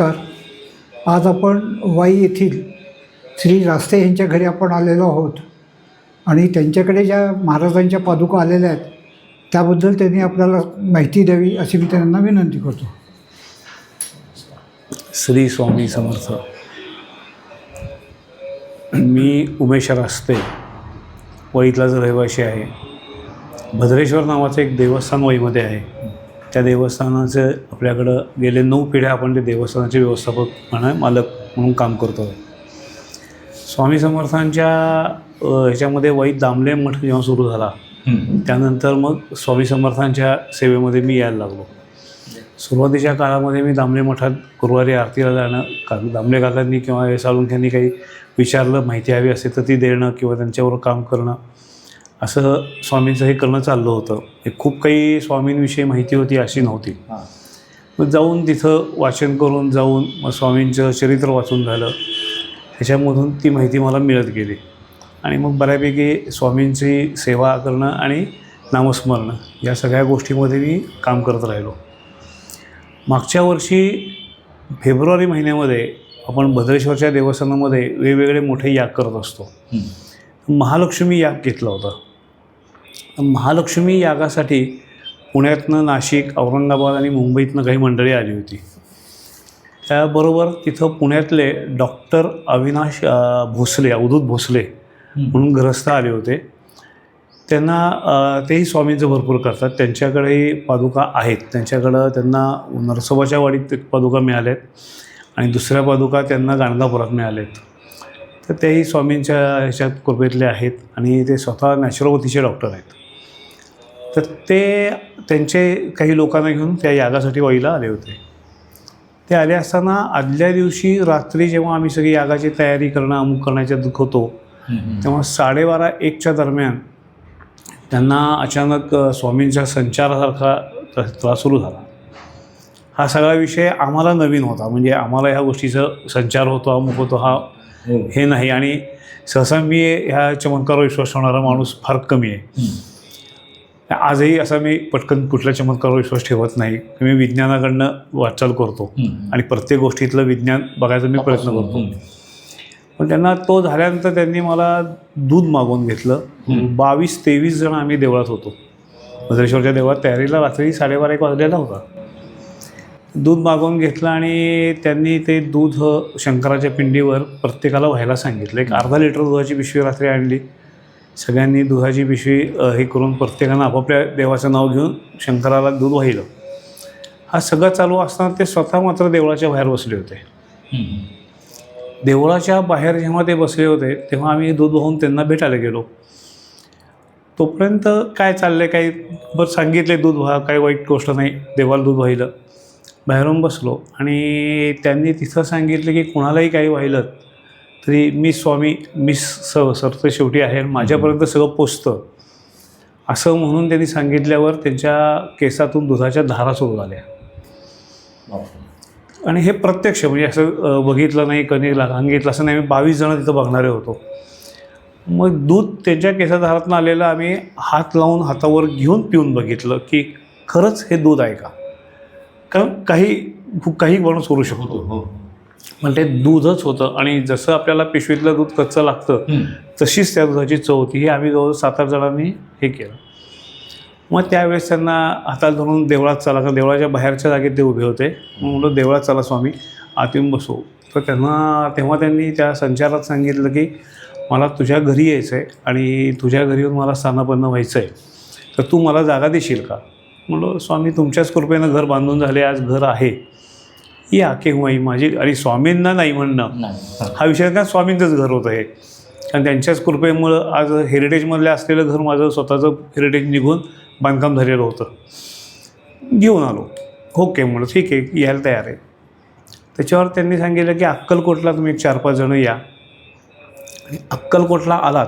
नमस्कार. आज आपण वाई येथील श्री रास्ते यांच्या घरी आपण आलेलो आहोत. आणि त्यांच्याकडे ज्या महाराजांच्या पादुका आलेल्या आहेत त्याबद्दल त्यांनी आपल्याला माहिती द्यावी अशी मी त्यांना विनंती करतो. श्री स्वामी समर्थ. मी उमेश रास्ते वईतलाच रहिवासी आहे. भद्रेश्वर नावाचं एक देवस्थान वईमध्ये आहे. त्या देवस्थानाचं आपल्याकडं गेले नऊ पिढ्या आपण ते देवस्थानाचे व्यवस्थापक म्हणा मालक म्हणून काम करतो आहे. स्वामी समर्थांच्या ह्याच्यामध्ये वईत दामले मठ जेव्हा सुरू झाला त्यानंतर मग स्वामी समर्थांच्या सेवेमध्ये मी यायला लागलो. सुरुवातीच्या काळामध्ये मी दामले मठात गुरुवारी आरतीला जाणं का दामले काकांनी किंवा साळुंख्यांनी काही विचारलं माहिती हवी असेल तर ती देणं किंवा त्यांच्यावर काम करणं. असं स्वामींचं हे करणं चाललं होतं. हे खूप काही स्वामींविषयी माहिती होती अशी नव्हती. मग जाऊन तिथं वाचन करून जाऊन मग स्वामींचं चरित्र वाचून झालं. त्याच्यामधून ती माहिती मला मिळत गेली. आणि मग बऱ्यापैकी स्वामींची सेवा करणं आणि नामस्मरण या सगळ्या गोष्टीमध्ये मी काम करत राहिलो. मागच्या वर्षी फेब्रुवारी महिन्यामध्ये आपण भद्रेश्वरच्या देवस्थानामध्ये वेगवेगळे मोठे याग करत असतो. महालक्ष्मी याग घेतला होता. महालक्ष्मी यागासाठी पुण्यातनं नाशिक औरंगाबाद आणि मुंबईतनं काही मंडळी आली होती. त्याबरोबर तिथं पुण्यातले डॉक्टर अविनाश भोसले अवधूत भोसले म्हणून ग्रस्त आले होते. त्यांना तेही स्वामींचं भरपूर करतात. त्यांच्याकडेही पादुका आहेत. त्यांच्याकडं त्यांना नरसोबाच्या वाडीत ते पादुका मिळाल्या आहेत आणि दुसऱ्या पादुका त्यांना गाणगापुरात मिळाल्या आहेत तर तेही स्वामींच्या ह्याच्यात कृपेतले आहेत आणि ते स्वतः नॅचरोपॅथीचे डॉक्टर आहेत. तर ते त्यांचे काही लोकांना घेऊन त्या यागासाठी वाईला आले होते. ते आले असताना आदल्या दिवशी रात्री जेव्हा आम्ही सगळी यागाची तयारी करणं अमुक करण्याच्या दुःख होतो तेव्हा साडेबारा एकच्या दरम्यान त्यांना अचानक स्वामींच्या संचारासारखा त्र- त्रास सुरू झाला. हा सगळा विषय आम्हाला नवीन होता. म्हणजे आम्हाला ह्या गोष्टीचं संचार होतो अमुक होतो हा हे. नाही. आणि सहसा मी ह्या चमत्कारावर विश्वास ठेवणारा माणूस फार कमी आहे. आजही असा मी पटकन कुठल्या चमत्कारावर विश्वास ठेवत नाही. मी विज्ञानाकडनं वाटचाल करतो आणि प्रत्येक गोष्टीतलं विज्ञान बघायचा मी प्रयत्न करतो. पण त्यांना तो झाल्यानंतर त्यांनी मला दूध मागवून घेतलं. बावीस तेवीस जण आम्ही देवळात होतो. भद्रेश्वरच्या देवळात तयारीला रात्री साडेबारा एक वाजलेला होता. दूध मागवून घेतलं आणि त्यांनी ते दूध शंकराच्या पिंडीवर प्रत्येकाला व्हायला सांगितलं. एक अर्धा लिटर दुधाची पिशवी रात्री आणली. सगळ्यांनी दुधाची पिशवी हे करून प्रत्येकानं आपापल्या देवाचं नाव घेऊन शंकराला दूध वाहिलं. हा सगळं चालू असताना ते स्वतः मात्र देवळाच्या बाहेर बसले होते. देवळाच्या बाहेर जेव्हा ते बसले होते तेव्हा आम्ही दूध वाहून त्यांना भेटायला गेलो. तोपर्यंत काय चाललं आहे काही बरं सांगितले दूध व्हा काही वाईट गोष्ट नाही देवाला दूध वाहिलं. बाहेरून बसलो आणि त्यांनी तिथं सांगितलं की कुणालाही काही वाहिलं तरी मी स्वामी मी स सरतं शेवटी आहे आणि माझ्यापर्यंत सगळं पोचतं. असं म्हणून त्यांनी सांगितल्यावर त्यांच्या केसातून दुधाच्या धारा सुरू झाल्या. आणि हे प्रत्यक्ष म्हणजे असं बघितलं नाही कधी सांगितलं असं नाही. आम्ही बावीस जण तिथं बघणारे होतो. मग दूध त्यांच्या केसात हातातून आलेलं आम्ही हात लावून हातावर घेऊन पिऊन बघितलं की खरंच हे दूध आहे का? कारण काही काही माणूस करू शकतो. हो, हो. ते दूधच होतं. आणि जसं आपल्याला पिशवीतलं दूध कच्चं लागतं तशीच त्या दुधाची चव होती. ही आम्ही जवळ सात आठ जणांनी हे केलं. मग त्यावेळेस त्यांना हाताला धरून देवळात चला. कारण देवळाच्या बाहेरच्या जागेत ते उभे होते. मग म्हणलं देवळात चला स्वामी आत येऊन बसू. तर त्यांना तेव्हा त्यांनी त्या संचारात सांगितलं की मला तुझ्या घरी यायचं आहे आणि तुझ्या घरी येऊन मला स्थानापन्न व्हायचं आहे तर तू मला जागा देशील का? म्हणलं स्वामी तुमच्याच कृपेनं घर बांधून झाले. आज घर आहे. या केव्हाही माझी आणि स्वामींना नाही म्हणणं. हा विषय का स्वामींचंच घर होतं हे. आणि त्यांच्याच कृपेमुळं आज हेरिटेजमधलं असलेलं घर माझं स्वतःचं हेरिटेज निघून बांधकाम झालेलं होतं. घेऊन आलो. ओके म्हणलं ठीक आहे यायला तयार आहे. त्याच्यावर त्यांनी सांगितलं की अक्कलकोटला तुम्ही एक चार पाच जणं या. आणि अक्कलकोटला आलात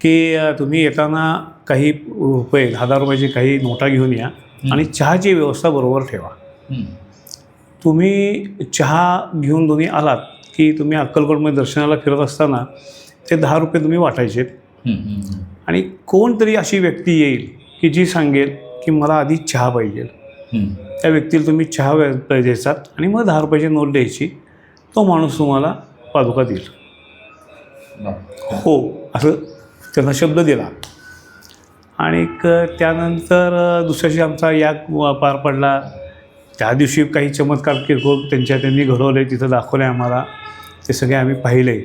की तुम्ही येताना काही रुपये दहा हजार रुपयाची काही नोटा घेऊन या आणि चहाची व्यवस्था बरोबर ठेवा. तुम्ही चहा घेऊन तुम्ही आलात की तुम्ही अक्कलकोटमध्ये दर्शनाला फिरत असताना ते दहा रुपये तुम्ही वाटायचे. आणि कोणतरी अशी व्यक्ती येईल की जी सांगेल की मला आधी चहा पाहिजे. त्या व्यक्तीला तुम्ही चहा द्यायचात आणि मग दहा रुपयाची नोट द्यायची. तो माणूस तुम्हाला पादुका देईल. हो असं त्यांना शब्द दिला. आणि त्यानंतर अ, दुसऱ्या दिवशी आमचा याग पार पडला. त्या दिवशी काही चमत्कार किरकोळ त्यांच्या त्यांनी घडवले तिथं दाखवले आम्हाला. ते सगळे आम्ही पाहिले.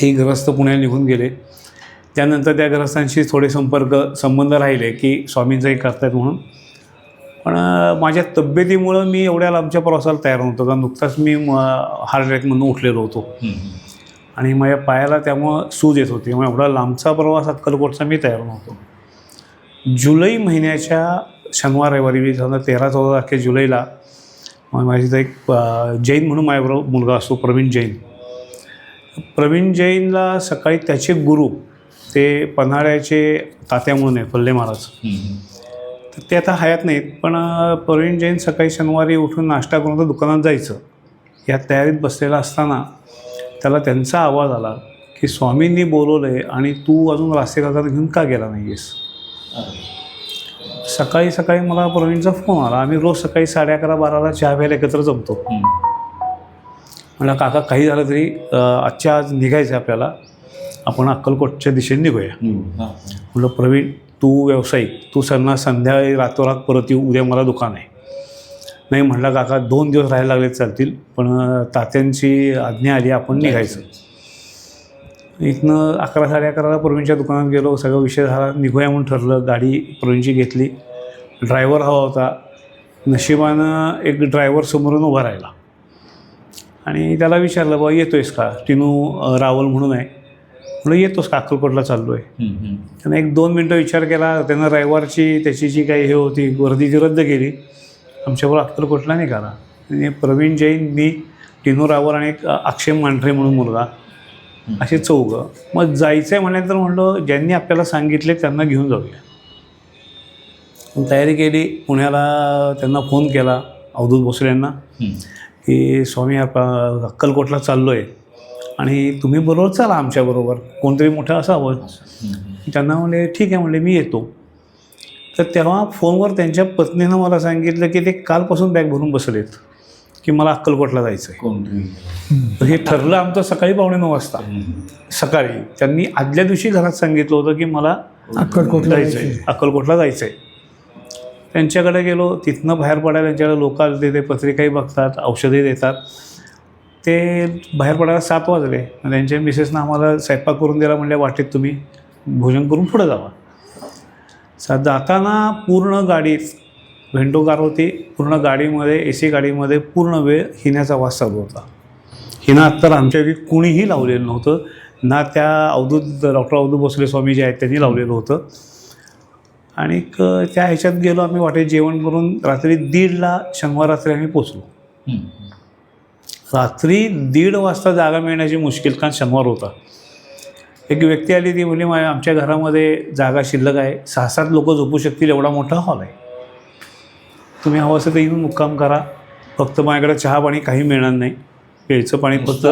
ते ग्रस्त पुण्याला निघून गेले. त्यानंतर त्या ग्रस्तांशी थोडे संपर्क संबंध राहिले की स्वामींचाही करतायत म्हणून. पण माझ्या तब्येतीमुळं मी एवढ्या लांबच्या प्रवासाला तयार नव्हतो. कारण नुकताच मी हार्ट अटॅकमधून उठलेलो होतो. आणि माझ्या पायाला त्यामुळं सूज येत होती. त्यामुळे एवढा लांबचा प्रवास अक्कलकोटचा मी तयार नव्हतो. जुलै महिन्याच्या शनिवार रविवारी समजा तेरा चौदा तारखे जुलैला मग माझी तर एक जैन म्हणून माझ्याबरोबर मुलगा असतो प्रवीण जैन. प्रवीण जैनला सकाळी त्याचे गुरु ते पन्हाळ्याचे तात्या म्हणून आहे फल्ले महाराज. तर ते आता हयात नाहीत पण प्रवीण जैन सकाळी शनिवारी उठून नाश्ता करून तर दुकानात जायचं. या तयारीत बसलेला असताना त्याला त्यांचा आवाज आला की स्वामींनी बोलवलं आहे आणि तू अजून रास्ते घेऊन का गेला नाही आहेस सकाळी सकाळी मला प्रवीणचा फोन आला. आम्ही रोज सकाळी साडे अकरा बाराला चहा प्यायला एकत्र जमतो. म्हणलं काका काही झालं तरी आजच्या आज निघायचं आपल्याला. आपण अक्कलकोटच्या दिशेने निघूया. म्हटलं प्रवीण तू व्यावसायिक. तू सन्ना संध्याकाळी रातोरात परत येऊ. उद्या मला दुकान आहे. नाही म्हटलं काका दोन दिवस राहायला लागले चालतील. पण तात्यांची आज्ञा आली आपण निघायचं. इथनं अकरा साडे अकराला प्रवीणच्या दुकानात गेलो सगळा विषय झाला निघूया म्हणून ठरलं गाडी प्रवीणची घेतली. ड्रायव्हर हवा होता. नशिबानं एक ड्रायव्हर समोरून उभा राहिला. आणि त्याला विचारलं बा येतोयस का? टिनू रावल म्हणून आहे. म्हणलं येतोस का अक्कलकोटला चाललो आहे त्यानं एक दोन मिनटं विचार केला. त्यानं रविवारची त्याची जी काही हे होती गर्दी ती रद्द केली. आमच्याबरोबर अक्कलकोटला निघाला. आणि प्रवीण जैन मी टिनू रावल आणि एक अक्षय मांढरे म्हणून मुलगा. असे चौघं. मग जायचं आहे म्हटल्यानंतर म्हणलं ज्यांनी आपल्याला सांगितले त्यांना घेऊन जाऊया. तयारी केली पुण्याला त्यांना फोन केला अवधूत भोसले यांना की स्वामी आप अक्कलकोटला चाललो आहे आणि तुम्ही बरोबर चला आमच्याबरोबर कोणतरी मोठं असावं. त्यांना म्हणले ठीक आहे म्हणले मी येतो. तर तेव्हा फोनवर त्यांच्या पत्नीनं मला सांगितलं की ते कालपासून बॅग भरून बसलेत. की मला अक्कलकोटला जायचं आहे तर हे ठरलं आमचं सकाळी पावणे नऊ वाजता. सकाळी. त्यांनी आदल्या दिवशी घरात सांगितलं होतं की मला अक्कलकोटला जायचं आहे जायचंय. अक्कलकोटला जायचं आहे त्यांच्याकडे गेलो. तिथनं बाहेर पडायला त्यांच्याकडे लोक आले ते पत्रिकाही बघतात औषधही देतात. ते बाहेर पडायला सात वाजले. त्यांच्या मिसेसनं आम्हाला स्वयंपाक करून दिला. म्हणल्या वाटेत तुम्ही भोजन करून पुढे जावा. जाताना पूर्ण गाडीत व्हेंटो कार होती. पूर्ण गाडीमध्ये ए सी गाडीमध्ये पूर्ण वेळ हिण्याचा वास चालू होता. हिनं तर आमच्या वेळी कुणीही लावलेलं नव्हतं. ना त्या अवधूत डॉक्टर अवधूत भोसले स्वामी जे आहेत त्यांनी लावलेलं होतं. आणि त्या ह्याच्यात गेलो आम्ही वाटेत जेवण करून रात्री दीडला शनिवार रात्री आम्ही पोचलो. रात्री दीड वाजता जागा मिळण्याची मुश्किल कारण शनिवार होता. एक व्यक्ती आली ती म्हणजे माझ्या आमच्या घरामध्ये जागा शिल्लक आहे. सहा सात लोक झोपू शकतील एवढा मोठा हॉल आहे. तुम्ही हवं असेल तर येऊन मुक्काम करा. फक्त माझ्याकडे चहा पाणी काही मिळणार नाही. प्यायचं पाणी फक्त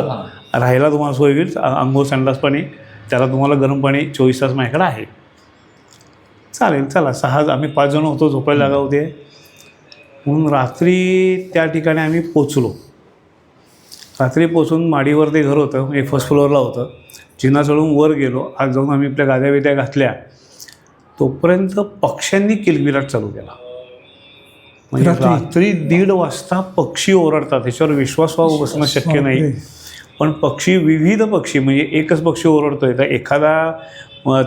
राहायला तुम्हाला सोय होईल. आंघोळ संडास पाणी त्याला तुम्हाला गरम पाणी चोवीस तास माझ्याकडे आहे. चालेल चला. सहा आम्ही पाच जण होतो झोपायला जागा होते. म्हणून रात्री त्या ठिकाणी आम्ही पोचलो. रात्री पोचून माडीवर ते घर होतं म्हणजे फर्स्ट फ्लोअरला होतं. जिना चढून वर गेलो. आज जाऊन आम्ही आपल्या गाद्या बिद्या घातल्या. तोपर्यंत पक्ष्यांनी किलबिलाट चालू केला. म्हणजे रात्री? दीड वाजता पक्षी ओरडतात. त्याच्यावर विश्वास व्हावं बसणं शक्य नाही. पण पक्षी विविध पक्षी म्हणजे एकच पक्षी ओरडतोय. तर एखादा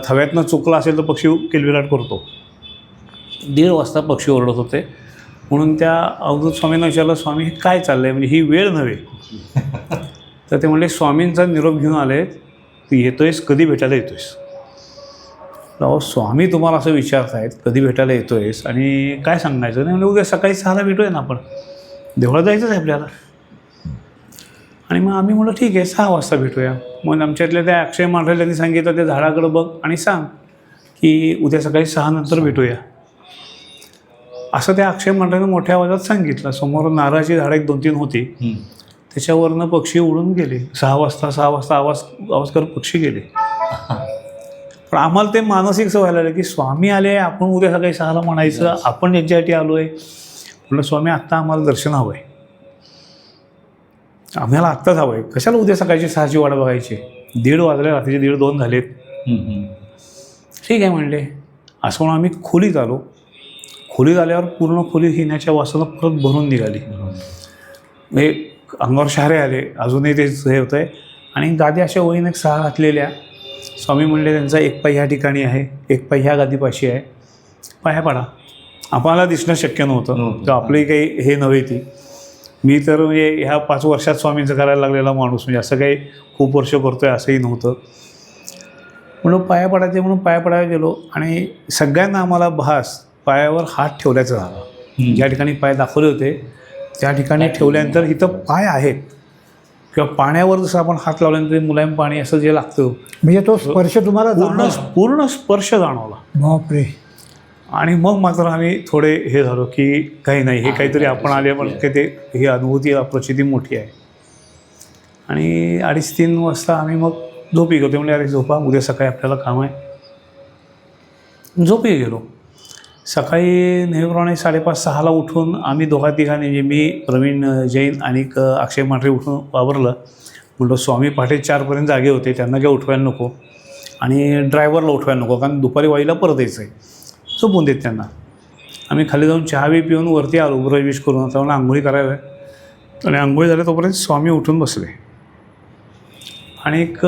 थव्यातनं चुकला असेल तर पक्षी किलबिलाट करतो. दीड वाजता पक्षी ओरडत होते. म्हणून त्या अवधूत स्वामींना विचारलं स्वामी हे काय चाललंय? म्हणजे ही वेळ नव्हे. तर ते म्हणले स्वामींचा निरोप घेऊन आले तू येतोयस कधी भेटायला येतोयस? अहो स्वामी तुम्हाला असं विचारतायत कधी भेटायला येतोयस? आणि काय सांगायचं? नाही म्हणजे उद्या सकाळी सहाला भेटूया ना आपण. देवळात जायचंच आहे आपल्याला. आणि मग आम्ही म्हणलं ठीक आहे सहा वाजता भेटूया. मग आमच्यातल्या त्या अक्षय मांढरे यांनी सांगितलं त्या झाडाकडं बघ आणि सांग की उद्या सकाळी सहा नंतर भेटूया. असं त्या अक्षय मांढऱ्यानं मोठ्या आवाजात सांगितलं. समोर नारळाची झाडं एक दोन तीन होती. त्याच्यावरनं पक्षी उडून गेले. सहा वाजता सहा वाजता आवाज आवाज करत पक्षी गेले. पण आम्हाला ते मानसिक सवय लागलं की स्वामी आले आपण उद्या सकाळी सहाला म्हणायचं आपण यांच्यासाठी आलो आहे म्हटलं स्वामी आत्ता आम्हाला दर्शन हवं आहे आम्हाला आत्ताच हवं आहे कशाला उद्या सकाळची सहाची वाट बघायची? दीड वाजले रात्रीचे दीड दोन झालेत. ठीक आहे म्हणले? असं म्हणून आम्ही खोलीत आलो. खोलीत आल्यावर पूर्ण खोली हिण्याच्या वासानं परत भरून निघाली. म्हणजे अंगावर शहारे आले. अजूनही तेच हे होतं आहे आणि गादी अशा ओळीने सहा घातलेल्या. स्वामी म्हणले त्यांचा एक पाय ह्या ठिकाणी आहे एक पाय ह्या गादीपाशी आहे. पाया पडा. आम्हाला दिसणं शक्य नव्हतं. तर आपली काही हे नव्हे ती. मी तर म्हणजे ह्या पाच वर्षात स्वामींचं करायला लागलेला माणूस म्हणजे असं काही खूप वर्ष करतोय असंही नव्हतं. म्हणून पाया पडायचे म्हणून पाया पडायला गेलो आणि सगळ्यांना आम्हाला भास पायावर हात ठेवल्याचा झाला. ज्या ठिकाणी पाय दाखवले होते त्या ठिकाणी ठेवल्यानंतर इथं पाय आहेत. किंवा पाण्यावर जसं आपण हात लावल्यानंतर मुलायम पाणी असं जे लागतं. म्हणजे तो स्पर्श तुम्हाला पूर्ण? पूर्ण स्पर्श जाणवला. बापरे. आणि मग मात्र आम्ही थोडे हे झालो की काही नाही हे काहीतरी आपण आले पण काही ते ही अनुभूती प्रचिती मोठी आहे. आणि अडीच तीन वाजता आम्ही मग झोपी गेलो. ते म्हणजे अरे झोपा उद्या सकाळी आपल्याला काम आहे. झोपी गेलो. सकाळी नेहमीप्रमाणे साडेपाच सहाला उठून आम्ही दोघा तिघांनी म्हणजे मी प्रवीण जैन आणि अक्षय मांढरे उठून वावरलं. म्हटलं स्वामी पहाटे चारपर्यंत जागे होते त्यांना काय उठवायला नको आणि ड्रायव्हरला उठवायला नको कारण दुपारी वाईला परत यायचं आहे झोपून देत त्यांना. आम्ही खाली जाऊन चहा बी पिऊन वरती आलो ब्रश करून. आता मला आंघोळी करायला आहे. आणि आंघोळी झाल्या तोपर्यंत स्वामी उठून बसले. आणि एक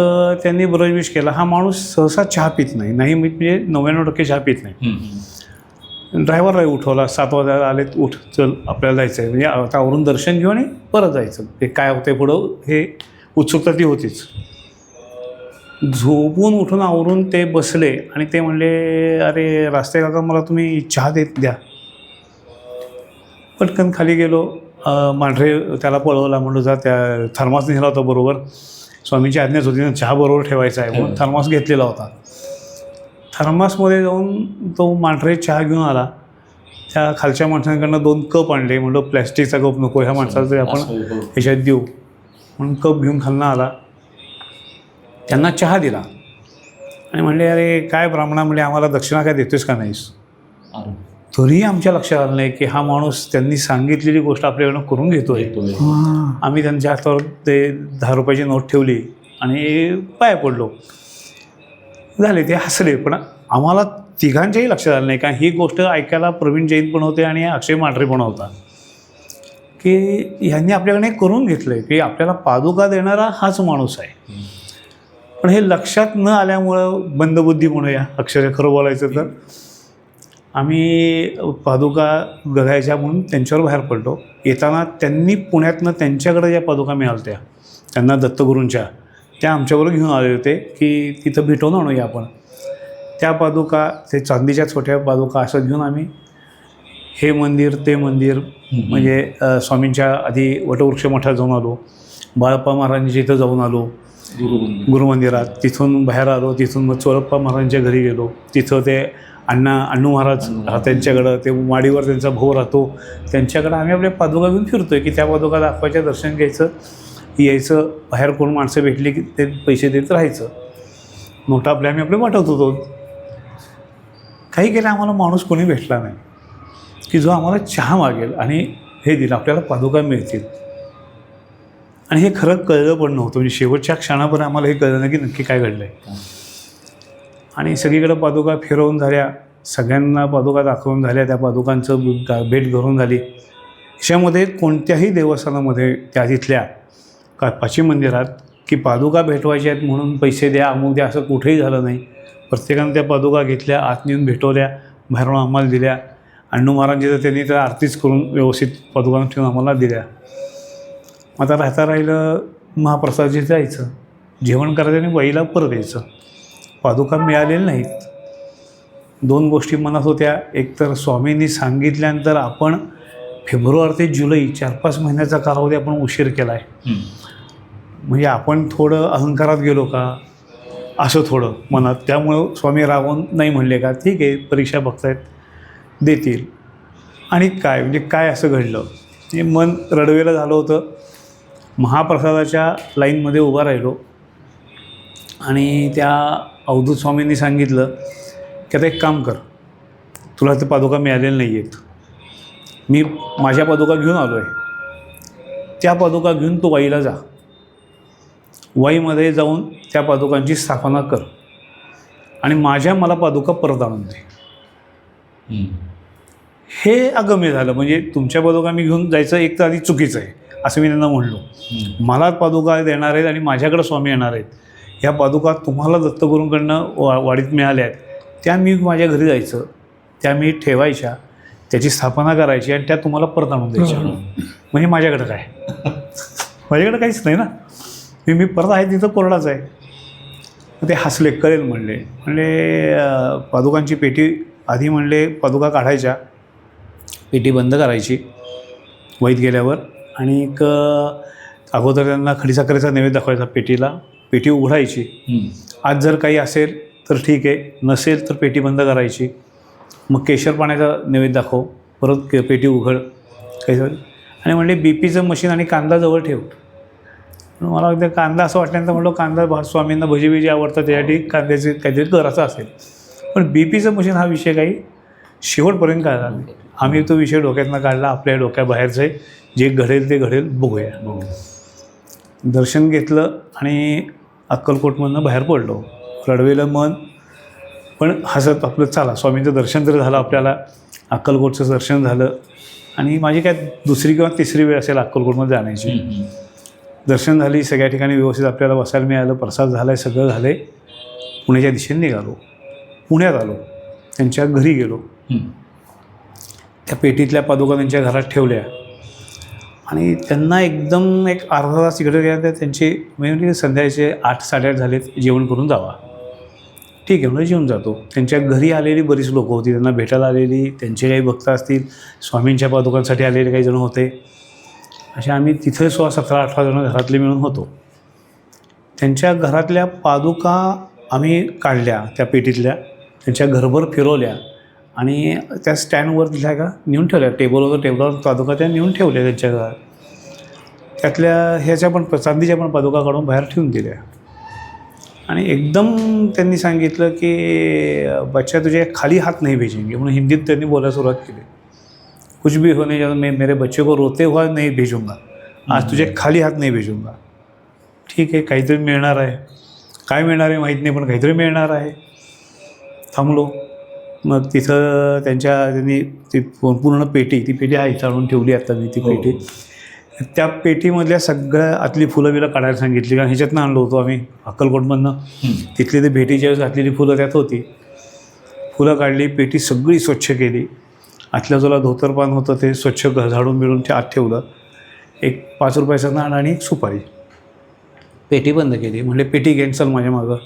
त्यांनी ब्रजविष केला. हा माणूस सहसा चहा पित नाही. नाही मी म्हणजे नव्याण्णव टक्के चहा पित नाही. ड्रायव्हरला उठवला सात वाजायला आले उठ चल आपल्याला जायचं आहे म्हणजे आता आवरून दर्शन घेऊ आणि परत जायचं. ते काय होतंय पुढं? हे उत्सुकता ती होतीच. झोपून उठून आवरून ते बसले आणि ते म्हणले अरे रास्ते काका मला तुम्ही चहा देत द्या. पटकन खाली गेलो. मांढरे त्याला पळवला म्हणलं जा त्या थर्मास नेला होता बरोबर. स्वामीची आज्ञाच होती ना चहा बरोबर ठेवायचा आहे. म्हणून थर्मास घेतलेला होता. थर्मासमध्ये जाऊन तो मांढरे चहा घेऊन आला. त्या खालच्या माणसांकडनं दोन कप आणले. म्हणलं प्लॅस्टिकचा कप नको ह्या माणसाला तरी आपण ह्याच्यात देऊ. म्हणून कप घेऊन खालनं आला. त्यांना चहा दिला. आणि म्हणले अरे काय ब्राह्मणा? म्हणले आम्हाला दक्षिणा काय देतोस का नाहीस? तरीही आमच्या लक्षात आलं नाही की हा माणूस त्यांनी सांगितलेली गोष्ट आपल्याकडनं करून घेतोय. हां. आम्ही त्यांच्या हातावर ते दहा रुपयाची नोट ठेवली आणि पाय पडलो. झाले ते हसले. पण आम्हाला तिघांच्याही लक्षात आलं नाही कारण ही गोष्ट ऐकायला प्रवीण जैन पण होते आणि अक्षय मांढरे पण होता. की ह्यांनी आपल्याकडे करून घेतलं आहे की आपल्याला पादुका देणारा हाच माणूस आहे. पण हे लक्षात न आल्यामुळं बंदबुद्धी म्हणूया अक्षरशः खरं बोलायचं तर. आम्ही पादुका गघायच्या म्हणून त्यांच्यावर बाहेर पडलो. येताना त्यांनी पुण्यातनं त्यांच्याकडे ज्या पादुका मिळाल्या त्या त्यांना दत्तगुरूंच्या त्या आमच्याबरोबर घेऊन आले होते की तिथं भेटवून आणूया आपण. त्या पादुका ते चांदीच्या छोट्या पादुका असं घेऊन आम्ही हे मंदिर ते मंदिर म्हणजे स्वामींच्या आधी वटवृक्ष मठात जाऊन आलो. बाळप्पा महाराजांच्या इथं जाऊन आलो. गुरुमंदिरात तिथून बाहेर आलो. तिथून मग चोरप्पा महाराजांच्या घरी गेलो. तिथं ते अण्णा अण्णू महाराज त्यांच्याकडं. ते माडीवर त्यांचा भाऊ राहतो. त्यांच्याकडं आम्ही आपल्या पादुका घेऊन फिरतो आहे की त्या पादुका दाखवायच्या दर्शन घ्यायचं. यायचं बाहेर कोण माणसं भेटली की ते पैसे देत राहायचं. नोटा आपल्या आम्ही आपले वाटत होतो. काही केलं आम्हाला माणूस कोणी भेटला नाही. की जो आम्हाला चहा मागेल आणि हे दिलं आपल्याला पादुका मिळतील. आणि हे खरं कळलं पण नव्हतं. म्हणजे शेवटच्या क्षणापर्यंत आम्हाला हे कळलं नाही की नक्की काय घडलं आहे आणि सगळीकडे पादुका फिरवून झाल्या. सगळ्यांना पादुका दाखवून झाल्या. त्या पादुकांचं भेट घरून झाली. अशामध्ये कोणत्याही देवस्थानामध्ये त्या तिथल्या कापाची मंदिरात की पादुका भेटवायच्या आहेत म्हणून पैसे द्या अमुक द्या असं कुठेही झालं नाही. प्रत्येकानं त्या पादुका घेतल्या आत नेऊन भेटवल्या बाहेरून आम्हाला दिल्या. अण्णू महाराजांची तर त्यांनी त्या आरतीच करून व्यवस्थित पादुका ठेवून आम्हाला दिल्या. आता राहता राहिलं महाप्रसादची जायचं. जेवण करायचं आणि वहीला परत यायचं. पादुका मिळालेल्या नाहीत. दोन गोष्टी मनात होत्या. एक तर स्वामींनी सांगितल्यानंतर आपण फेब्रुवारी ते जुलै चार पाच महिन्याचा कालावधी आपण उशीर केला आहे म्हणजे आपण थोडं अहंकारात गेलो का? असं थोडं मनात. त्यामुळं स्वामी रागवून नाही म्हणले का? ठीक आहे परीक्षा बघतायत देतील. आणि काय? म्हणजे काय असं घडलं? हे मन रडवेलं झालं होतं. महाप्रसादाच्या लाईनमध्ये उभा राहिलो. आणि त्या अवधूत स्वामींनी सांगितलं की आता एक काम कर. तुला ते पादुका मिळालेल्या नाही आहेत मी माझ्या पादुका घेऊन आलो आहे त्या पादुका घेऊन तू वाईला जा. वाईमध्ये जाऊन त्या पादुकांची स्थापना कर. आणि माझ्या मला पादुका परत आणून दे. हे अगम्य झालं. म्हणजे तुमच्या पादुका मी घेऊन जायचं एक तर आधी चुकीचं आहे. असं मी त्यांना म्हणलो. मला पादुका देणार आहेत आणि माझ्याकडे स्वामी येणार आहेत. ह्या पादुका तुम्हाला दत्तगुरूंकडनं वा वाडीत मिळाल्या आहेत. त्या मी माझ्या घरी जायचं. त्या मी ठेवायच्या. त्याची स्थापना करायची आणि त्या तुम्हाला परत आणून द्यायच्या. म्हणजे माझ्याकडं काय? माझ्याकडे काहीच नाही ना. मी मी परत आहे तिथं कोरडाच आहे. ते हसले कळेल म्हणले. म्हणले पादुकांची पेटी आधी म्हणले पादुका काढायच्या. पेटी बंद करायची. वैद गेल्यावर. आणि एक अगोदर त्यांना खडीसाखरेचा नैवेद्य दाखवायचा पेटीला. पेटी उघडायची. आज जर काही असेल तर ठीक आहे. नसेल तर पेटी बंद करायची. मग केशर पाण्याचा नैवेद्य दाखव. परत के पेटी उघड. काही झालं आणि म्हणले बी पीचं मशीन आणि कांदा जवळ ठेव. मला अगदी कांदा असं वाटल्यानंतर म्हणलं कांदा भा स्वामींना भजी बिजी आवडतात त्यासाठी कांद्याचे काहीतरी करायचं असेल. पण बी पीचं मशीन हा विषय काही शेवटपर्यंत काढला नाही. आम्ही तो विषय डोक्यातनं काढला आपल्या डोक्याबाहेरचं आहे. जे घडेल ते घडेल बघूया. दर्शन घेतलं आणि अक्कलकोटमधनं बाहेर पडलो. रडवेलं मन पण हसत आपलं चला स्वामींचं दर्शन जर झालं आपल्याला अक्कलकोटचं दर्शन झालं. आणि माझी काय दुसरी किंवा तिसरी वेळ असेल अक्कलकोटमध्ये जाण्याची. दर्शन झाली सगळ्या ठिकाणी व्यवस्थित आपल्याला बसायला मिळालं प्रसाद झाला आहे सगळं झालं आहे पुण्याच्या दिशेने निघालो. पुण्यात आलो. त्यांच्या घरी गेलो. त्या पेटीतल्या पादुका त्यांच्या घरात ठेवल्या. आणि त्यांना एकदम एक अर्धा तास तिकडे गेल्या तर त्यांचे म्हणजे संध्याचे आठ साडेआठ झालेत जेवण करून जावा. ठीक आहे म्हणजे जेवून जातो. त्यांच्या घरी आलेली बरीच लोकं होती. त्यांना भेटायला आलेली त्यांचे काही भक्त असतील स्वामींच्या पादुकांसाठी आलेले काही जण होते. असे आम्ही तिथे सोळा सतरा अठरा जणं घरातले मिळून होतो. त्यांच्या घरातल्या पादुका आम्ही काढल्या त्या पेटीतल्या त्यांच्या घरभर फिरवल्या आणि त्या स्टँडवर दिल्या का नेऊन ठेवल्या. टेबलवर टेबलवर पादुका त्या नेऊन ठेवल्या त्यांच्या घरात. त्यातल्या ह्याच्या पण चांदीच्या पण पादुका काढून बाहेर ठेवून दिल्या. आणि एकदम त्यांनी सांगितलं की बच्चा तुझे खाली हात नाही भेजेंगे. म्हणून हिंदीत त्यांनी बोलायला सुरुवात केली. कुछ भी होने जा मैं मेरे बच्चे को रोते हुआ नहीं भेजूंगा। आज तुझे खाली हात नाही भेजूंगा। ठीक आहे काहीतरी मिळणार आहे। काय मिळणार आहे माहीत नाही पण काहीतरी मिळणार आहे। थांबलो। मग तिथं त्यांच्या त्यांनी ती पूर्ण पेटी ती पेटी आहे आणून ठेवली आता मी ती पेटी. त्या पेटीमधल्या सगळ्या आतली फुलं बिलं काढायला सांगितली कारण ह्याच्यातनं आणलो होतो आम्ही अक्कलकोटमधनं. तिथली ते भेटीच्या वेळेस घातलेली फुलं त्यात होती. फुलं काढली पेटी सगळी स्वच्छ केली. आतल्या जोला धोतरपान होतं ते स्वच्छ घ- झाडून बिडून ते आत ठेवलं. एक पाच रुपयाचं नाण आणि एक सुपारी. पेटी बंद केली. म्हणले पेटी घेऊन चल माझ्या मागं.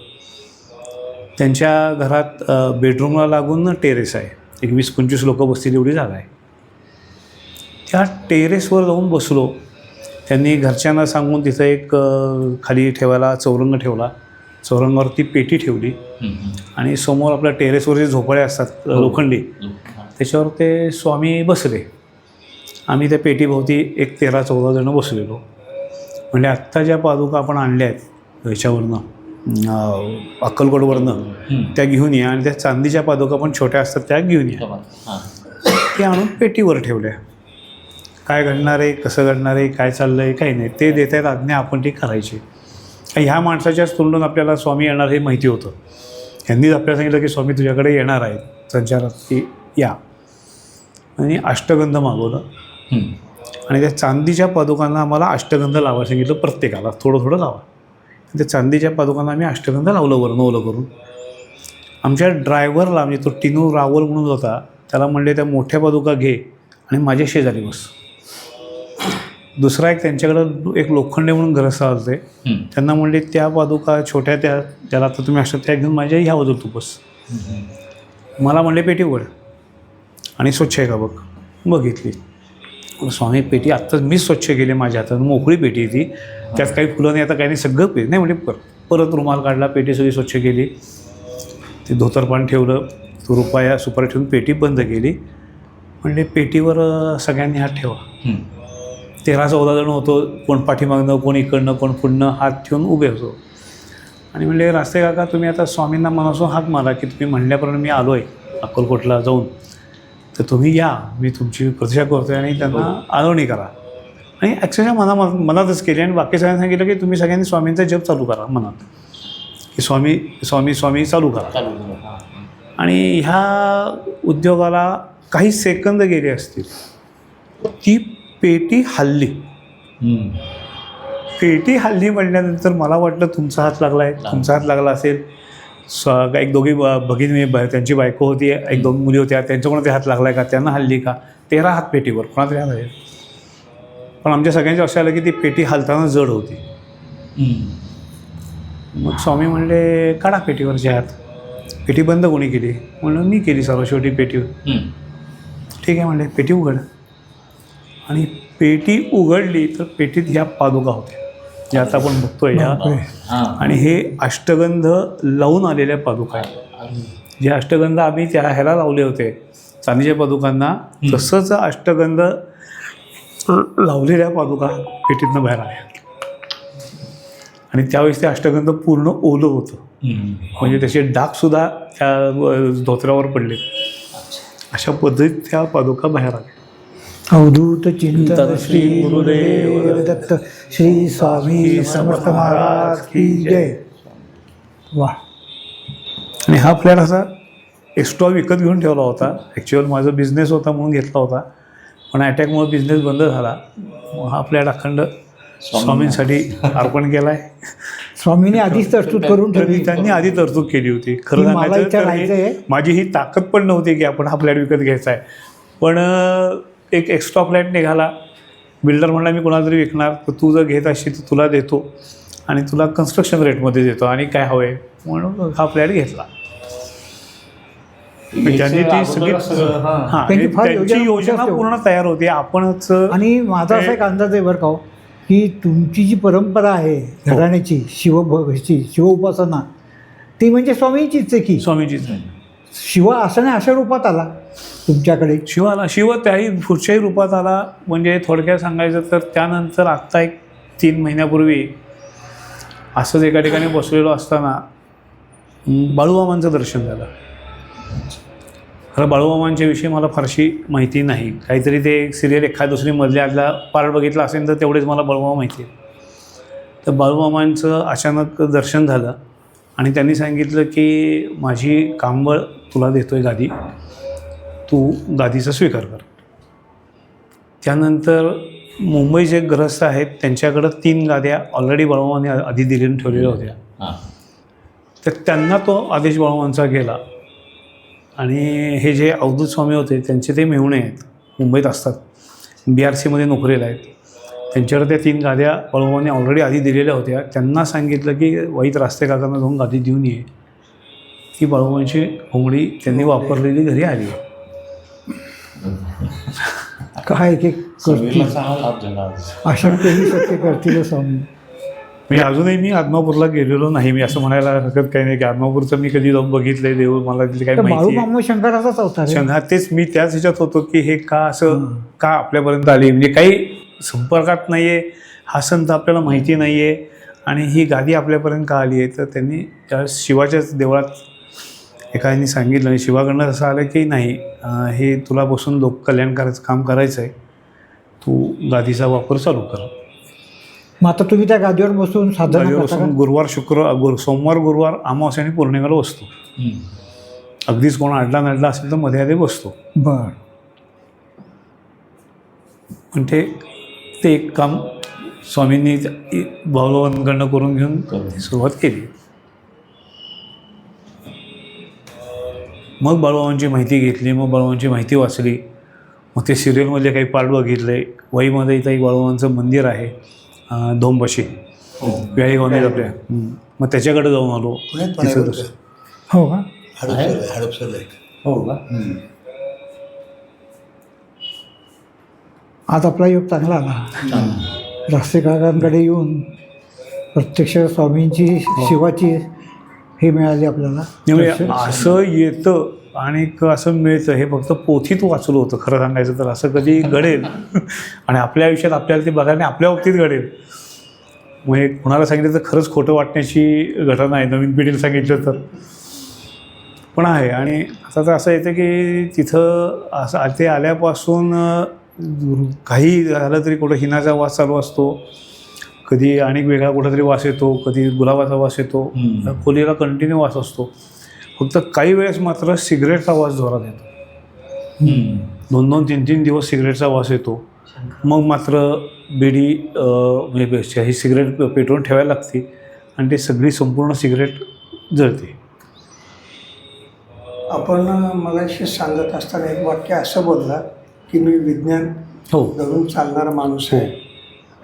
त्यांच्या घरात बेडरूमला लागून टेरेस आहे. एक वीस पंचवीस लोकं बसतील एवढी जागा आहे. त्या टेरेसवर जाऊन बसलो. त्यांनी घरच्यांना सांगून तिथं एक खाली ठेवायला चौरंग ठेवला. चौरंगावरती पेटी ठेवली. आणि समोर आपल्या टेरेसवर जे झोपाळे असतात लोखंडी. त्याच्यावर ते स्वामी बसले. आम्ही त्या पेटीभोवती एक तेरा चौदा जणं बसलेलो. म्हणजे आत्ता ज्या पादुका आपण आणल्या आहेत ह्याच्यावरनं अक्कलकोटवरनं त्या घेऊन या आणि त्या चांदीच्या पादुका पण छोट्या असतात त्या घेऊन या. त्या आणून पेटीवर ठेवल्या. काय घडणार आहे कसं घडणार आहे काय चाललं आहे काही नाही ते देत आहेत आज्ञा आपण ती करायची. ह्या माणसाच्याच तोंडून आपल्याला स्वामी येणार हे माहिती होतं. यांनीच आपल्याला सांगितलं की स्वामी तुझ्याकडे येणार आहेत. संचारात की या. आणि अष्टगंध मागवलं. आणि त्या चांदीच्या पादुकांना आम्हाला अष्टगंध लावायला सांगितलं प्रत्येकाला. थोडं थोडं लावा. त्या चांदीच्या पादुकांना आम्ही अष्टगंध लावलं वरून ओलं करून. आमच्या ड्रायव्हरला म्हणजे तो टिनू रावल म्हणून होता त्याला म्हणले त्या मोठ्या पादुका घे आणि माझ्या शेजारी बस. दुसरा एक त्यांच्याकडं एक लोखंडे म्हणून घरस्थ होते त्यांना म्हणले त्या पादुका छोट्या त्या ज्याला आता तुम्ही असतात त्या घेऊन माझ्या ह्या बाजूला तू बस. मला म्हणले पेटी उघड. आणि स्वच्छ आहे का बघ? बघितली. स्वामी पेटी आत्ताच मीच स्वच्छ केली माझ्या हातात. मोकळी पेटी ती. त्यात काही फुलं नाही आता काही नाही सगळं पेटी नाही म्हणजे पर परत रुमाल काढला पेटी सगळी स्वच्छ केली. ते धोतरपान ठेवलं तो रुपया सुपारी ठेवून पेटी बंद केली. म्हणजे पेटीवर सगळ्यांनी हात ठेवा. तेरा चौदा जण होतो. कोण पाठीमागनं कोण इकडनं कोण पुढनं हात ठेवून उभे होतो. आणि म्हणले रास्ते काका तुम्ही आता स्वामींना मनापासून हाक मारा की तुम्ही म्हणल्याप्रमाणे मी आलो आहे अक्कलकोटला जाऊन. तर तुम्ही या. मी तुमची प्रतीक्षा करतोय आणि त्यांना आळवणी करा. आणि ॲक्च्युअली मना मनातच केली आणि बाकी सगळ्यांनी सांगितलं की तुम्ही सगळ्यांनी स्वामींचा जप चालू करा मनात. की स्वामी स्वामी स्वामी चालू करा. हां. आणि ह्या उद्योगाला काही सेकंद गेले असतील ती पेटी हल्ली. पेटी हल्ली म्हणल्यानंतर मला वाटलं तुमचा हात लागला. आहे तुमचा हात लागला असेल. स्व- एक दोघी ब- भगिनी त्यांची बायको होती एक दोन मुली होत्या. त्यांच्याकडून ते हात लागला आहे का? त्यांना हल्ली का? तेरा हात पेटीवर. कोणातरी हात आहे पण आमच्या सगळ्यांचे असं आलं की ती पेटी हलताना जड होती. मग स्वामी म्हणले काढा पेटीवरचे हात. पेटी बंद कोणी केली? म्हणलं मी केली सर्व शेवटी पेटी. ठीक आहे म्हणले पेटी उघड. आणि पेटी उघडली तर पेटीत ह्या पादुका होत्या. ज्या आता आपण बघतोय. हां. आणि हे अष्टगंध लावून आलेल्या पादुका आहेत. जे अष्टगंध आम्ही त्या ह्याला लावले होते चांदीच्या पादुकांना तसंच अष्टगंध लावलेल्या पादुका पेटीतनं बाहेर आल्या आणि त्यावेळेस ते अष्टगंध पूर्ण ओलं होतं. म्हणजे त्याचे डागसुद्धा त्या धोत्र्यावर पडले अशा पद्धतीत त्या पादुका बाहेर आल्या अवधूत चिंतन श्री श्री गुरुदेव दत्त श्री स्वामी समर्थ महाराज की जय. वा. आणि हा फ्लॅट असा एक्स्ट्रा विकत घेऊन ठेवला होता. ॲक्च्युअल माझा बिझनेस होता म्हणून घेतला होता. पण अटॅकमुळे बिझनेस बंद झाला. हा फ्लॅट अखंड स्वामींसाठी अर्पण केला आहे स्वामीने आधीच तरतूद करून ठेवली. त्यांनी आधी तरतूद केली होती. खरं सांगायचं. हे- माझी ही ताकद पण नव्हती की आपण हा फ्लॅट विकत घ्यायचा आहे. पण एक एक्स्ट्रा फ्लॅट निघाला. बिल्डर म्हणला मी कोणाला तरी विकणार तर तू जर घेत असशील तर तुला देतो आणि तुला कन्स्ट्रक्शन रेटमध्ये देतो. आणि काय हवं आहे म्हणून हा फ्लॅट घेतला. त्यांनी ती सगळी हां. हां. त्यांची योजना पूर्ण तयार होती. आपणच आणि माझा असा एक अंदाज आहे बरं का हो, की तुमची जी परंपरा आहे घराण्याची शिव ह्याची शिव उपासना ती म्हणजे स्वामींचीच आहे की? स्वामीजीच शिव असं नाही अशा रूपात आला तुमच्याकडे. शिव आला शिव त्याही पुढच्याही रूपात आला. म्हणजे थोडक्यात सांगायचं तर त्यानंतर आत्ता एक तीन महिन्यापूर्वी असंच एका ठिकाणी बसलेलो असताना बाळूमामांचं दर्शन झालं. खरं बाळूमामांच्या विषयी मला फारशी माहिती नाही. काहीतरी ते सिरियल एखाद दुसरी मधल्यातला पार्ट बघितला असेल तर तेवढेच मला बाळूमामा माहिती आहे तर बाळूमामांचं अचानक दर्शन झालं आणि त्यांनी सांगितलं की माझी कांबळ तुला देतोय गादी तू गादीचा स्वीकार कर. त्यानंतर मुंबईचे ग्रस्त आहेत त्यांच्याकडं तीन गाद्या ऑलरेडी बळवाने आधी दिलेल्या ठेवलेल्या होत्या. हां. तर त्यांना तो आदेश बळवांचा गेला. आणि हे जे अवधूत स्वामी होते त्यांचे ते मेहुणे आहेत मुंबईत असतात. बी आर सीमध्ये नोकरीला आहेत. त्यांच्याकडे त्या तीन गाद्या बळवाने ऑलरेडी आधी दिलेल्या होत्या. त्यांना सांगितलं की वाईट रास्ते काकांना जाऊन गादी देऊन ये. ती बळवांची घोंगडी त्यांनी वापरलेली घरी आली. काय एक एक करतील? आज. अशक्यही सत्य करतील स्वामी म्हणजे अजूनही मी आदमापूरला गेलेलो नाही. मी असं म्हणायला हरकत काही नाही की आदमापूरचं मी कधी जाऊन बघितलंय देव मला तिथे काही माहिती शंकराचाच अवतार क्षण- तेच मी त्याच ह्याच्यात होतो की हे का असं का आपल्यापर्यंत आली? म्हणजे काही संपर्कात नाही आहे हा संत आपल्याला माहिती नाही आहे आणि ही गादी आपल्यापर्यंत का आली आहे? तर त्यांनी त्या शिवाच्याच देवळात एकाने सांगितलं आणि शिवाकडनं असं आलं की नाही हे तुला बसून लोक कल्याण करायचं काम करायचं आहे तू गादीचा वापर चालू कर मग आता तुम्ही त्या गादीवर बसून साधना गादीवर बसून? गुरुवार शुक्र गुरु सोमवार गुरुवार अमावस्या आणि पौर्णिमेला बसतो. अगदीच कोण अडला नडला असेल तर मध्ये मध्ये बसतो बर पण ते ते एक काम स्वामींनी भावलवांकडनं करून घेऊन. सुरुवात केली मग बाळूमामांची माहिती घेतली मग बाळूमामांची माहिती वाचली. मग ते सिरियलमधले काही पार्ट बघितले. वहीमध्ये इथं एक बाळूमामांचं मंदिर आहे अं, धोमबशी वेळेगावने आपल्या. हं. मग त्याच्याकडे जाऊन आलो? हो का? हो का? आज आपला योग चांगला आला. रास्ते काकांकडे येऊन प्रत्यक्ष स्वामींची शिवाची हे मिळाली आपल्याला. त्यामुळे. असं येतं आणि क- असं मिळतं. हे फक्त पोथीत वाचलं होतं खरं सांगायचं तर. असं कधी घडेल. आणि आपल्या आयुष्यात आपल्याला ते बघायला आपल्या बाबतीत घडेल. मग हे कुणाला सांगितलं तर खरंच खोटं वाटण्याची घटना आहे. नवीन पिढीला सांगितलं तर. पण आहे. आणि आता तर असं येतं की तिथं असं ते आल्यापासून काही झालं तरी कुठं हिनाचा वास चालू असतो. कधी अनेक वेगळा कुठंतरी वास येतो कधी गुलाबाचा वास येतो. खोलीला कंटिन्यू वास असतो. फक्त काही वेळेस मात्र सिगरेटचा वास जोरात येतो. दोन दोन तीन तीन दिवस सिगरेटचा वास येतो. मग मात्र बिडी म्हणजे बेस्ट ही सिगरेट पेटवून ठेवायला लागते आणि ती सगळी संपूर्ण सिगरेट जळते. आपण मगाशी सांगत असताना एक वाक्य असं बोलला की मी विज्ञान हो. धरून चालणारा माणूस आहे.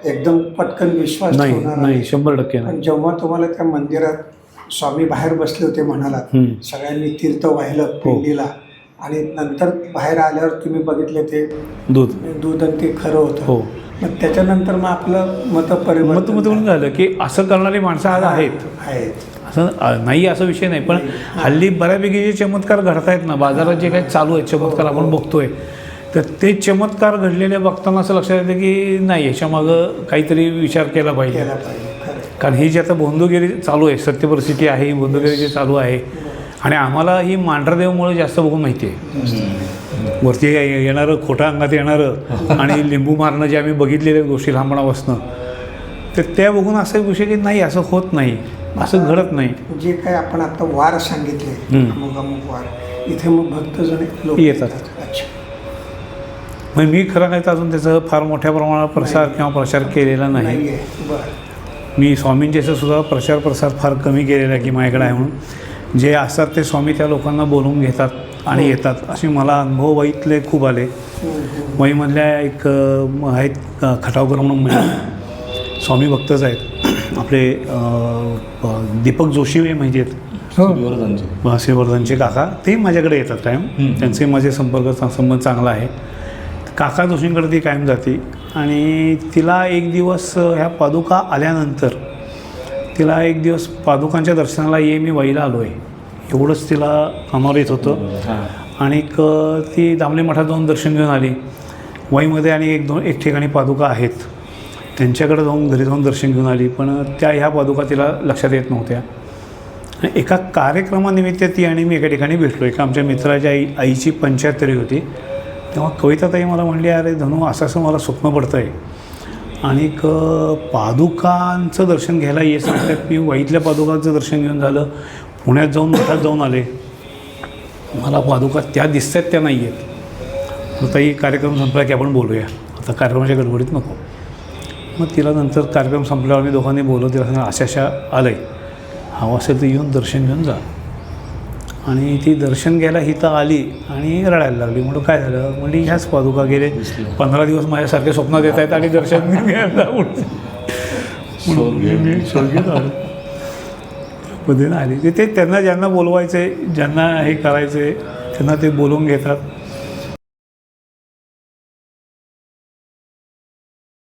एकदम पटकन विश्वास नाही ठेवणारा नाही शंभर टक्के नाही. पण जेव्हा तुम्हाला त्या मंदिरात स्वामी बाहेर बसले होते म्हणालात हम्म. सगळ्यांनी तीर्थ वाहिलं पिंडीला आणि नंतर बाहेर आल्यावर तुम्ही बघितले ते दूध. दूध आणि ते खरं होतं. हो. मग त्याच्यानंतर मग आपलं मत मग तुम्ही परिवर्तन झालं की असं करणारी माणसं आज आहेत आहेत. असं अ, नाही असा विषय नाही पण हल्ली बऱ्यापैकी जे चमत्कार घडतायत ना बाजारात जे काही चालू आहेत चमत्कार आपण बघतोय तर ते चमत्कार घडलेले बघताना असं लक्षात येतं की नाही याच्यामागं काहीतरी विचार केला पाहिजे. कारण ही जी आता बोंदोगिरी चालू आहे सत्य परिस्थिती आहे ही बोंदोगिरी जी चालू आहे आणि आम्हाला ही मांढरदेवमुळे जास्त बघून माहिती आहे. वरती ये- येणारं खोटं अंगात येणारं आणि लिंबू मारणं जे आम्ही बघितलेल्या गोष्टी लहानपणापासनं तर त्या बघून असं विषय की नाही असं होत नाही असं घडत नाही. जे काही आपण आता वार सांगितले. अमुक अमुक वार इथे मग भक्तजण लोक येतात. अच्छा. मग मी खरं नाही तर अजून त्याचं फार मोठ्या प्रमाणात प्रसार किंवा प्रचार केलेला नाही. मी स्वामींच्याचं सुद्धा प्रचार प्रसार फार कमी केलेला आहे की माझ्याकडे आहे म्हणून. जे असतात ते स्वामी त्या लोकांना बोलवून घेतात आणि येतात. असे मला अनुभव वाईतले खूप आले. वाईमधल्या एक आहेत खटावकर म्हणून महिला. स्वामी भक्तच आहेत. आपले दीपक जोशी हे माहिती आहेत. हो. श्रीवर्धनचे काका. ते माझ्याकडे येतात कायम. त्यांचे माझे संपर्क संबंध चांगला आहे. काका जोशींकडे ती कायम जाते. आणि तिला एक दिवस ह्या पादुका आल्यानंतर तिला एक दिवस पादुकांच्या दर्शनाला ये मी वाईला आलो आहे एवढंच तिला कामावर येत होतं. आणि ती दामले मठात जाऊन दर्शन घेऊन आली. वाईमध्ये आणि एक दोन एक ठिकाणी पादुका आहेत. त्यांच्याकडे जाऊन घरी जाऊन दर्शन घेऊन आली. पण त्या ह्या पादुका तिला लक्षात येत नव्हत्या. आणि एका कार्यक्रमानिमित्त ती आणि मी एका ठिकाणी भेटलो. एका आमच्या मित्राच्या आई आईची पंच्याहत्तरी होती. तेव्हा कविताताई मला म्हणली अरे धनू असं असं मला स्वप्न पडतं आहे आणि पादुकांचं दर्शन घ्यायला ये सांगतात मी वाईतल्या पादुकांचं दर्शन घेऊन झालं. पुण्यात जाऊन मठात जाऊन आले. मला पादुका त्या दिसत आहेत त्या नाही आहेत मग ताई कार्यक्रम संपला की आपण बोलूया. आता कार्यक्रमाच्या गडबडीत नको. मग तिला नंतर कार्यक्रम संपल्यावर मी दोघांनी बोललो तिला सांगा अशा अशा आलं आहे हवं असेल तर येऊन दर्शन घेऊन जा. आणि ती दर्शन घ्यायला हिथं आली आणि रडायला लागली. म्हणून काय झालं? म्हणजे ह्याच पादुका गेले. पंधरा दिवस माझ्यासारखे स्वप्नात येत आहेत आणि दर्शन घ्यायला आलो पद्धतीनं आली. ते- ते त्यांना ज्यांना बोलवायचे ज्यांना हे करायचे त्यांना ते बोलवून घेतात.